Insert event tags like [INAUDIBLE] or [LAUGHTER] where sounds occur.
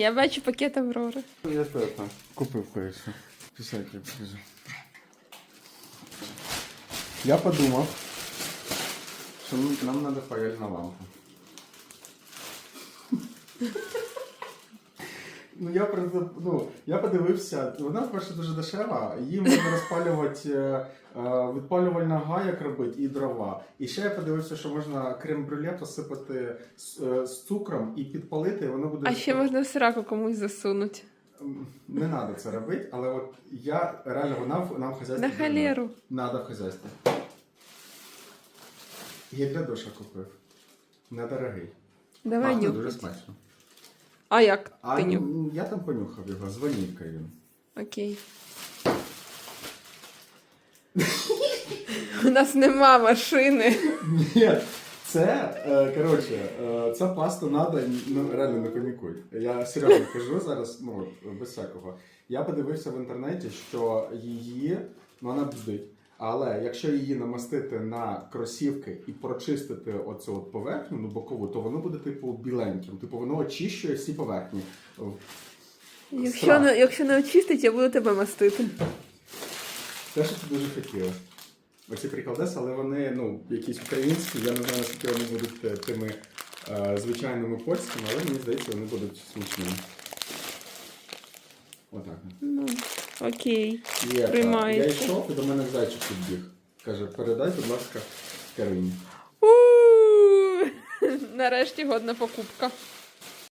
Я бачу пакет Аврори. Я це купив кое-що. Писать я покажу. Я подумав, що нам треба паяльна лампа. Ну, я, ну, я подивився, вона, перше, дуже дешева, її можна розпалювати, е, е, відпалювальна гаяк робити і дрова. І ще я подивився, що можна крем-брюле посипати з, е, з цукром і підпалити, і воно буде. А ще можна в сраку комусь засунути. Не треба це робити, але от я реально вона в- нам в хазяйстві. На халеру. Надо в хазяйстві. Я для душа купив. Недорогий. Давай Пахне дуже смачно. А як А ти нюх? я там понюхав його з ванількою. Окей. У нас нема машини. Ні, це, е, коротше, е, ця паста надо, ну, реально не панікуй. Я серйозно кажу зараз, ну, без всякого. Я подивився в інтернеті, що її, ну, вона бздить. Але якщо її намастити на кросівки і прочистити оцю от поверхню, ну, бокову, то воно буде, типу, біленьким. Типу, воно очищує всі поверхні. Якщо не, якщо не очистить, я буду тебе мастити. Те, що ти дуже хотіла. Оці прикладеси, але вони ну, якісь українські, я не знаю, наскільки вони будуть е, тими е, звичайними польськими, але мені здається, вони будуть смачними. Отак. Ну, окей. Е, Приймається. я йшов, і до мене зайчик підбіг. Каже, передай, будь ласка, Карині. У-у-у! [LAUGHS] Нарешті годна покупка.